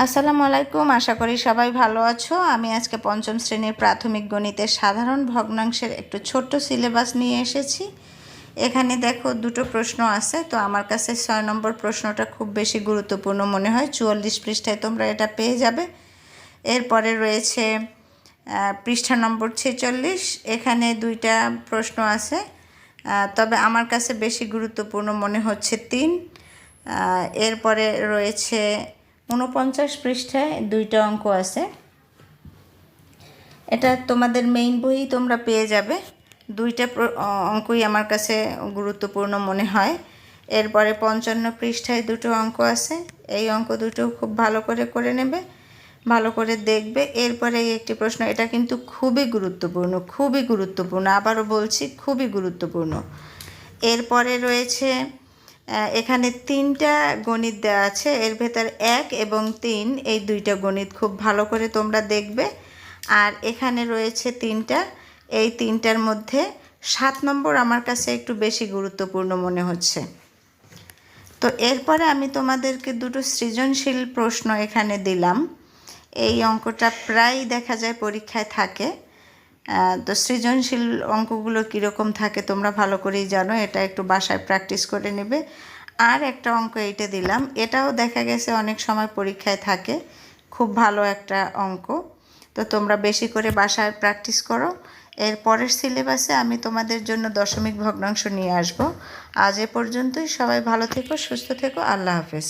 আসসালামু আলাইকুম আশা করি সবাই ভালো আছো। আমি আজকে পঞ্চম শ্রেণির প্রাথমিক গণিতের সাধারণ ভগ্নাংশের একটু ছোট্ট সিলেবাস নিয়ে এসেছি। এখানে দেখো দুটো প্রশ্ন আছে, তো আমার কাছে ছয় নম্বর প্রশ্নটা খুব বেশি গুরুত্বপূর্ণ মনে হয়, চুয়াল্লিশ পৃষ্ঠায় তোমরা এটা পেয়ে যাবে। এরপরে রয়েছে পৃষ্ঠা নম্বর ছেচল্লিশ, এখানে দুইটা প্রশ্ন আছে। তবে আমার কাছে বেশি গুরুত্বপূর্ণ মনে হচ্ছে তিন। এরপরে রয়েছে উনপঞ্চাশ পৃষ্ঠায় দুইটা অঙ্ক আছে। এটা তোমাদের মেইন বই তোমরা পেয়ে যাবে। দুইটা অঙ্কই আমার কাছে গুরুত্বপূর্ণ মনে হয়। এরপরে পঞ্চান্ন পৃষ্ঠায় দুটো অঙ্ক আছে। এই অঙ্ক দুটো খুব ভালো করে করে নেবে, ভালো করে দেখবে। এরপরে একটি প্রশ্ন, এটা কিন্তু খুবই গুরুত্বপূর্ণ খুবই গুরুত্বপূর্ণ। আবারও বলছি, খুবই গুরুত্বপূর্ণ। এরপরে রয়েছে এখানে তিনটা গণিত দেওয়া আছে। এর ভেতর এক এবং তিন, এই দুইটা গণিত খুব ভালো করে তোমরা দেখবে। আর এখানে রয়েছে তিনটা। এই তিনটার মধ্যে সাত নম্বর আমার কাছে একটু বেশি গুরুত্বপূর্ণ মনে হচ্ছে। তো এরপরে আমি তোমাদেরকে দুটো সৃজনশীল প্রশ্ন এখানে দিলাম। এই অঙ্কটা প্রায় দেখা যায় পরীক্ষায় থাকে। তো সৃজনশীল অঙ্কগুলো কীরকম থাকে তোমরা ভালো করেই জানো, এটা একটু বাসায় প্র্যাকটিস করে নেবে। আর একটা অঙ্ক এইটা দিলাম, এটাও দেখা গেছে অনেক সময় পরীক্ষায় থাকে, খুব ভালো একটা অঙ্ক। তো তোমরা বেশি করে বাসায় প্র্যাকটিস করো। এর পরের সিলেবাসে আমি তোমাদের জন্য দশমিক ভগ্নাংশ নিয়ে আসব। আজ এ পর্যন্তই, সবাই ভালো থেকো, সুস্থ থেকো, আল্লাহ হাফেজ।